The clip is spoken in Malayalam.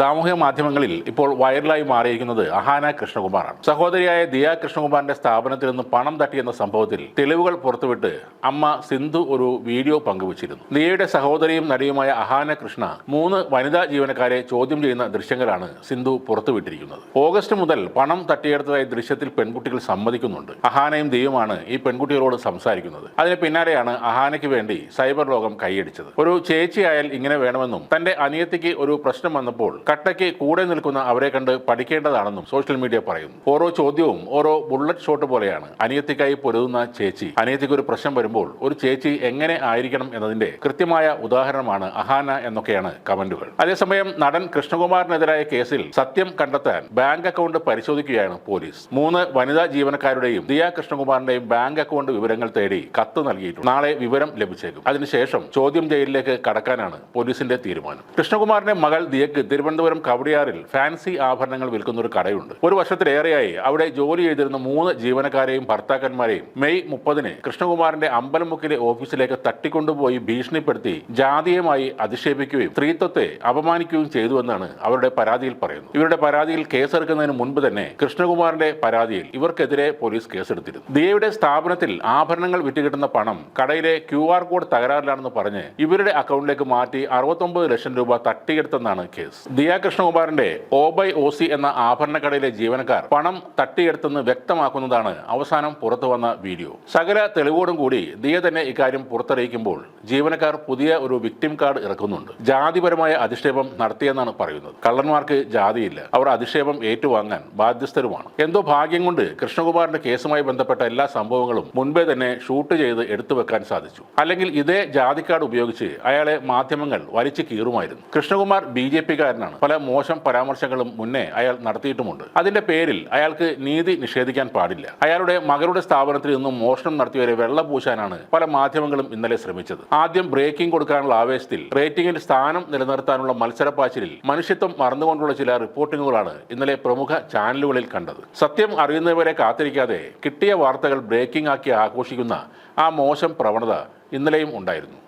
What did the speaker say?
സാമൂഹ്യ മാധ്യമങ്ങളിൽ ഇപ്പോൾ വൈറലായി മാറിയിരിക്കുന്നത് അഹാന കൃഷ്ണകുമാറാണ്. സഹോദരിയായ ദിയ കൃഷ്ണകുമാറിന്റെ സ്ഥാപനത്തിൽ നിന്ന് പണം തട്ടിയെന്ന സംഭവത്തിൽ തെളിവുകൾ പുറത്തുവിട്ട് അമ്മ സിന്ധു ഒരു വീഡിയോ പങ്കുവച്ചിരുന്നു. ദിയയുടെ സഹോദരിയും നടിയുമായ അഹാന കൃഷ്ണ മൂന്ന് വനിതാ ജീവനക്കാരെ ചോദ്യം ചെയ്യുന്ന ദൃശ്യങ്ങളാണ് സിന്ധു പുറത്തുവിട്ടിരിക്കുന്നത്. ഓഗസ്റ്റ് മുതൽ പണം തട്ടിയെടുത്തതായി ദൃശ്യത്തിൽ പെൺകുട്ടികൾ സമ്മതിക്കുന്നുണ്ട്. അഹാനയും ദിയുമാണ് ഈ പെൺകുട്ടികളോട് സംസാരിക്കുന്നത്. അതിന് പിന്നാലെയാണ് അഹാനയ്ക്ക് വേണ്ടി സൈബർ ലോകം കൈയടിച്ചത്. ഒരു ചേച്ചിയായാൽ ഇങ്ങനെ വേണമെന്നും തന്റെ അനിയത്തിക്ക് ഒരു പ്രശ്നം വന്നപ്പോൾ കട്ടയ്ക്ക് കൂടെ നിൽക്കുന്ന അവരെ കണ്ട് പഠിക്കേണ്ടതാണെന്നും സോഷ്യൽ മീഡിയ പറയുന്നു. ഓരോ ചോദ്യവും ഓരോ ബുള്ളറ്റ് ഷോട്ട് പോലെയാണ് അനിയത്തിക്കായി പൊരുതുന്ന ചേച്ചി. അനിയത്തിക്ക് ഒരു പ്രശ്നം വരുമ്പോൾ ഒരു ചേച്ചി എങ്ങനെ ആയിരിക്കണം എന്നതിന്റെ കൃത്യമായ ഉദാഹരണമാണ് അഹാന എന്നൊക്കെയാണ് കമന്റുകൾ. അതേസമയം നടൻ കൃഷ്ണകുമാറിനെതിരായ കേസിൽ സത്യം കണ്ടെത്താൻ ബാങ്ക് അക്കൗണ്ട് പരിശോധിക്കുകയാണ് പോലീസ്. മൂന്ന് വനിതാ ജീവനക്കാരുടെയും ദിയ കൃഷ്ണകുമാറിന്റെയും ബാങ്ക് അക്കൗണ്ട് വിവരങ്ങൾ തേടി കത്ത് നൽകിയിട്ടുണ്ട്. നാളെ വിവരം ലഭിച്ചേക്കും. അതിനുശേഷം ചോദ്യം ചെയ്യലിലേക്ക് കടക്കാനാണ് പോലീസിന്റെ തീരുമാനം. കൃഷ്ണകുമാറിന്റെ മകൾ ദിയക്ക് തിരുവനന്തപുരം കവടിയാറിൽ ഫാൻസി ആഭരണങ്ങൾ വിൽക്കുന്ന ഒരു കടയുണ്ട്. ഒരു വർഷത്തിലേറെയായി അവിടെ ജോലി ചെയ്തിരുന്ന മൂന്ന് ജീവനക്കാരെയും ഭർത്താക്കന്മാരെയും മെയ് മുപ്പതിന് കൃഷ്ണകുമാറിന്റെ അമ്പലമുക്കിലെ ഓഫീസിലേക്ക് തട്ടിക്കൊണ്ടുപോയി ഭീഷണിപ്പെടുത്തി ജാതീയമായി അധിക്ഷേപിക്കുകയും സ്ത്രീത്വത്തെ അപമാനിക്കുകയും ചെയ്തുവെന്നാണ് അവരുടെ പരാതിയിൽ പറയുന്നത്. ഇവരുടെ പരാതിയിൽ കേസെടുക്കുന്നതിന് മുൻപ് തന്നെ കൃഷ്ണകുമാറിന്റെ പരാതിയിൽ ഇവർക്കെതിരെ പോലീസ് കേസെടുത്തിരുന്നു. ദിയയുടെ സ്ഥാപനത്തിൽ ആഭരണങ്ങൾ വിറ്റുകിട്ടുന്ന പണം കടയിലെ ക്യു ആർ കോഡ് തകരാറിലാണെന്ന് പറഞ്ഞ് ഇവരുടെ അക്കൗണ്ടിലേക്ക് മാറ്റി അറുപത്തൊമ്പത് ലക്ഷം രൂപ തട്ടിയെടുത്തെന്നാണ് കേസ്. ദിയ കൃഷ്ണകുമാറിന്റെ ഓബൈ ബൈ ഒ സി എന്ന ആഭരണക്കടയിലെ ജീവനക്കാർ പണം തട്ടിയെടുത്തെന്ന് വ്യക്തമാക്കുന്നതാണ് അവസാനം പുറത്തുവന്ന വീഡിയോ. സകല തെളിവോടും കൂടി ദിയ തന്നെ ഇക്കാര്യം പുറത്തറിയിക്കുമ്പോൾ ജീവനക്കാർ പുതിയ ഒരു വിക്ടിം കാർഡ് ഇറക്കുന്നുണ്ട്. ജാതിപരമായ അധിക്ഷേപം നടത്തിയെന്നാണ് പറയുന്നത്. കള്ളന്മാർക്ക് ജാതിയില്ല. അവർ അധിക്ഷേപം ഏറ്റുവാങ്ങാൻ ബാധ്യസ്ഥരുമാണ്. എന്തോ ഭാഗ്യം കൊണ്ട് കൃഷ്ണകുമാറിന്റെ കേസുമായി ബന്ധപ്പെട്ട എല്ലാ സംഭവങ്ങളും മുൻപേ തന്നെ ഷൂട്ട് ചെയ്ത് എടുത്തു വെക്കാൻ സാധിച്ചു. അല്ലെങ്കിൽ ഇതേ ജാതി കാർഡ് ഉപയോഗിച്ച് അയാളെ മാധ്യമങ്ങൾ വലിച്ചു കീറുമായിരുന്നു. കൃഷ്ണകുമാർ ബി ജെ പിക്കാരനാണ്. പല മോശം പരാമർശങ്ങളും മുന്നേ അയാൾ നടത്തിയിട്ടുമുണ്ട്. അതിന്റെ പേരിൽ അയാൾക്ക് നീതി നിഷേധിക്കാൻ പാടില്ല. അയാളുടെ മകളുടെ സ്ഥാപനത്തിൽ നിന്നും മോഷണം നടത്തിയവരെ വെള്ള പൂശാനാണ് പല മാധ്യമങ്ങളും ഇന്നലെ ശ്രമിച്ചത്. ആദ്യം ബ്രേക്കിംഗ് കൊടുക്കാനുള്ള ആവേശത്തിൽ റേറ്റിംഗിൽ സ്ഥാനം നിലനിർത്താനുള്ള മത്സരപ്പാച്ചിലിൽ മനുഷ്യത്വം മറന്നുകൊണ്ടുള്ള ചില റിപ്പോർട്ടിങ്ങുകളാണ് ഇന്നലെ പ്രമുഖ ചാനലുകളിൽ കണ്ടത്. സത്യം അറിയുന്നവരെ കാത്തിരിക്കാതെ കിട്ടിയ വാർത്തകൾ ബ്രേക്കിംഗ് ആക്കി ആഘോഷിക്കുന്ന ആ മോശം പ്രവണത ഇന്നലെയും ഉണ്ടായിരുന്നു.